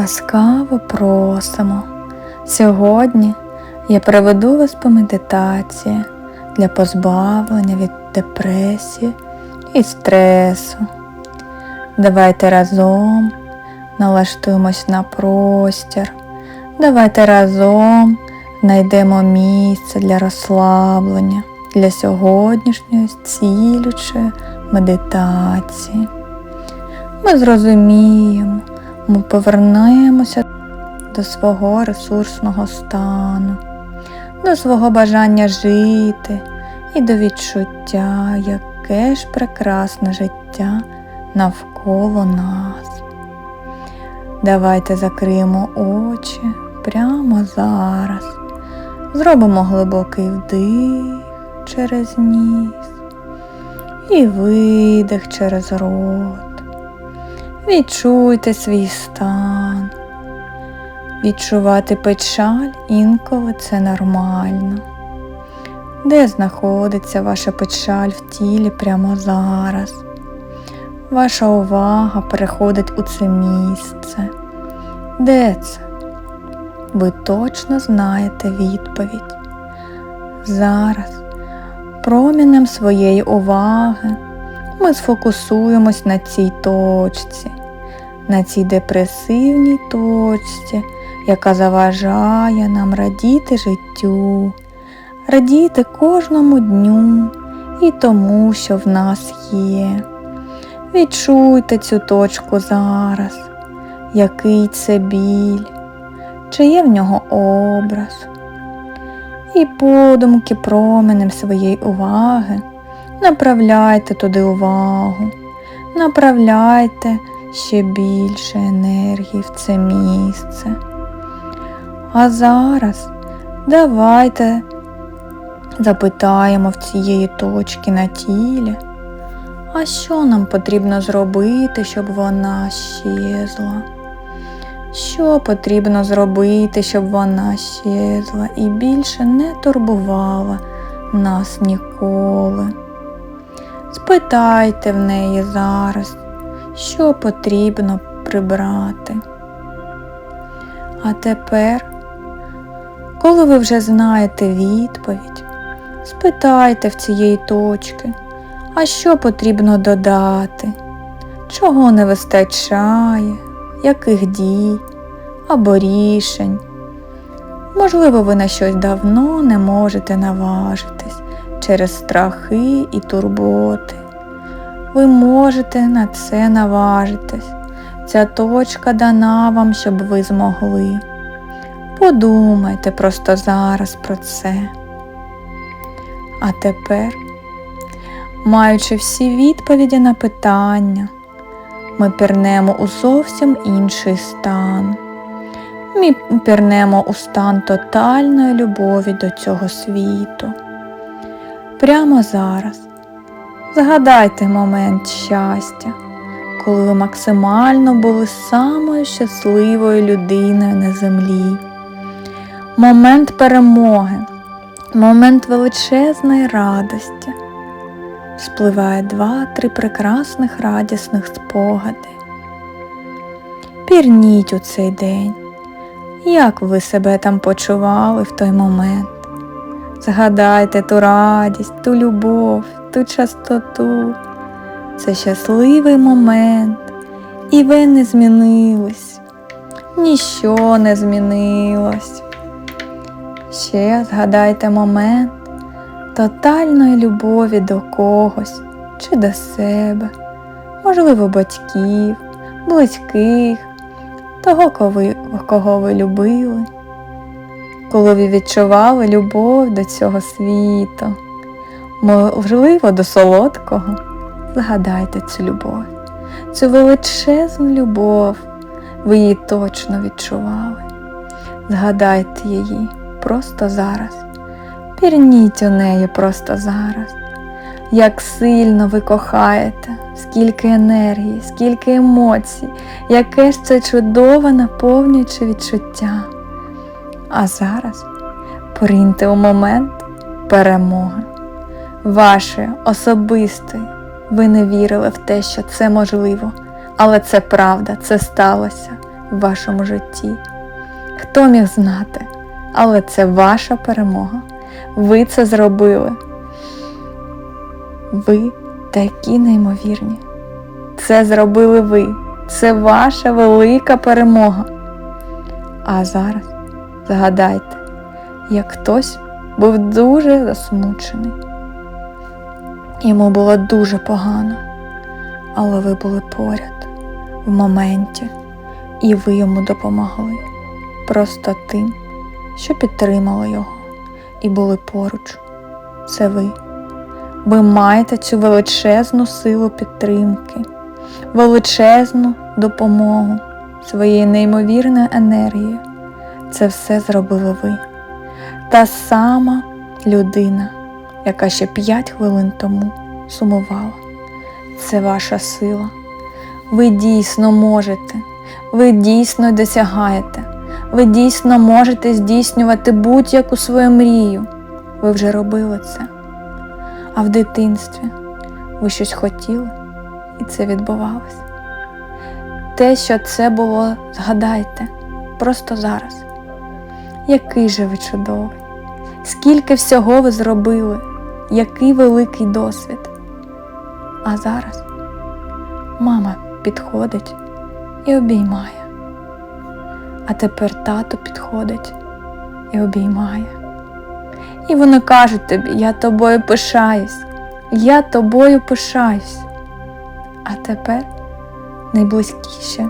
Ласкаво просимо. Сьогодні я проведу вас по медитації для позбавлення від депресії і стресу. Давайте разом налаштуємось на простір. Давайте разом знайдемо місце для розслаблення, для сьогоднішньої цілючої медитації. Ми зрозуміємо, ми повернемося до свого ресурсного стану, до свого бажання жити і до відчуття, яке ж прекрасне життя навколо нас. Давайте закриємо очі прямо зараз. Зробимо глибокий вдих через ніс і видих через рот. Відчуйте свій стан. Відчувати печаль інколи це нормально. Де знаходиться ваша печаль в тілі прямо зараз? Ваша увага переходить у це місце. Де це? Ви точно знаєте відповідь. Зараз промінем своєї уваги ми сфокусуємось на цій точці, на цій депресивній точці, яка заважає нам радіти життю, радіти кожному дню і тому, що в нас є. Відчуйте цю точку зараз, який це біль, чи є в нього образ. І подумки променем своєї уваги направляйте туди увагу, направляйте ще більше енергії в це місце. А зараз давайте запитаємо в цієї точки на тілі, а що нам потрібно зробити, щоб вона щезла? Що потрібно зробити, щоб вона щезла і більше не турбувала нас ніколи? Спитайте в неї зараз, що потрібно прибрати. А тепер, коли ви вже знаєте відповідь, спитайте в цієї точки, а що потрібно додати, чого не вистачає, яких дій або рішень. Можливо, ви на щось давно не можете наважитись через страхи і турботи. Ви можете на це наважитись. Ця точка дана вам, щоб ви змогли. Подумайте просто зараз про це. А тепер, маючи всі відповіді на питання, ми пірнемо у зовсім інший стан. Ми пірнемо у стан тотальної любові до цього світу. Прямо зараз згадайте момент щастя, коли ви максимально були самою щасливою людиною на землі. Момент перемоги, момент величезної радості. Спливає два-три прекрасних радісних спогади. Пірніть у цей день, як ви себе там почували в той момент. Згадайте ту радість, ту любов, ту частоту. Це щасливий момент, і ви не змінились, ніщо не змінилось. Ще згадайте момент тотальної любові до когось чи до себе, можливо, батьків, близьких, того, кого ви, любили. Коли ви відчували любов до цього світу, можливо, до солодкого, згадайте цю любов, цю величезну любов, ви її точно відчували. Згадайте її просто зараз. Пірніть у неї просто зараз. Як сильно ви кохаєте, скільки енергії, скільки емоцій, яке ж це чудове наповнююче відчуття. А зараз пориньте у момент перемоги. Вашої особистої. Ви не вірили в те, що це можливо, але це правда, це сталося. в вашому житті. Хто міг знати? Але це ваша перемога. Ви це зробили. Ви такі неймовірні. Це зробили ви. Це ваша велика перемога. А зараз згадайте, як хтось був дуже засмучений. Йому було дуже погано, але ви були поряд в моменті, і ви йому допомогли просто тим, що підтримали його і були поруч. Це ви. Ви маєте цю величезну силу підтримки, величезну допомогу, своєю неймовірною енергією. Це все зробили ви. Та сама людина, яка ще 5 хвилин тому сумувала. Це ваша сила. Ви дійсно можете, ви дійсно досягаєте, ви дійсно можете здійснювати будь-яку свою мрію. Ви вже робили це. А в дитинстві ви щось хотіли, і це відбувалося. Те, що це було, згадайте, просто зараз. Який же ви чудовий! Скільки всього ви зробили, який великий досвід. А зараз мама підходить і обіймає. А тепер тато підходить і обіймає. І вони кажуть тобі, я тобою пишаюсь, я тобою пишаюсь. А тепер найблизькіше.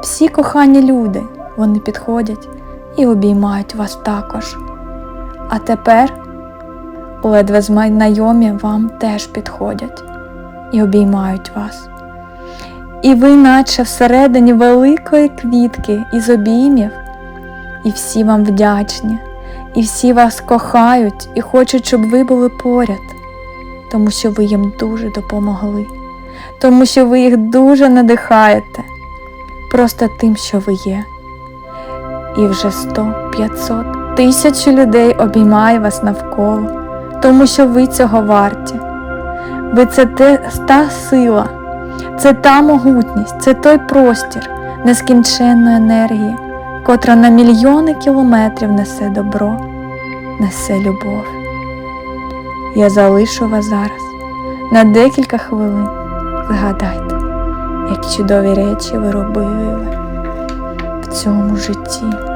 Всі кохані люди, вони підходять і обіймають вас також. А тепер ледве знайомі вам теж підходять і обіймають вас. І ви, наче всередині великої квітки із обіймів, і всі вам вдячні, і всі вас кохають і хочуть, щоб ви були поряд, тому що ви їм дуже допомогли, тому що ви їх дуже надихаєте, просто тим, що ви є. І вже 100, 500, тисячі людей обіймає вас навколо, тому що ви цього варті. Ви це та сила, це та могутність, це той простір нескінченної енергії, котра на мільйони кілометрів несе добро, несе любов. Я залишу вас зараз на декілька хвилин. Згадайте, які чудові речі ви робили в цьому житті.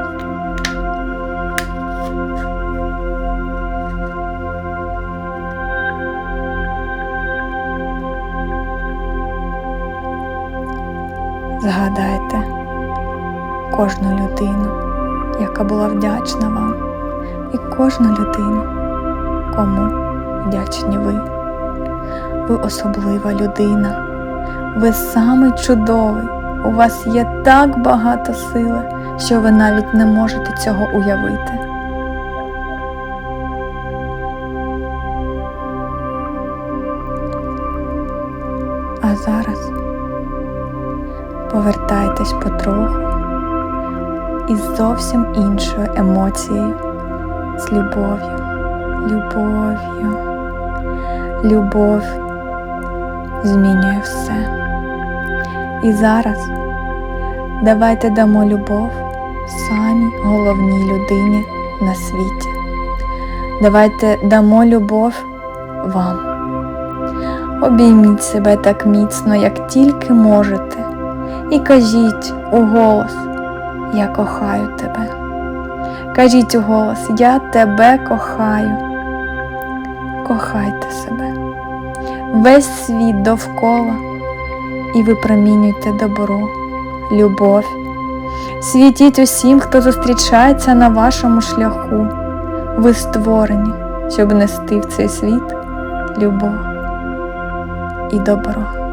Згадайте кожну людину, яка була вдячна вам, і кожну людину, кому вдячні ви. Ви особлива людина, ви самий чудовий. У вас є так багато сили, що ви навіть не можете цього уявити. А зараз повертайтесь потроху із зовсім іншою емоцією, з любов'ю, любов'ю, любов змінює все. І зараз давайте дамо любов самій головній людині на світі. Давайте дамо любов вам. Обійміть себе так міцно, як тільки можете, і кажіть у голос, я кохаю тебе. Кажіть у голос, я тебе кохаю. Кохайте себе, весь світ довкола, і випромінюйте добро, любов. Світіть усім, хто зустрічається на вашому шляху. Ви створені, щоб нести в цей світ любов і добро.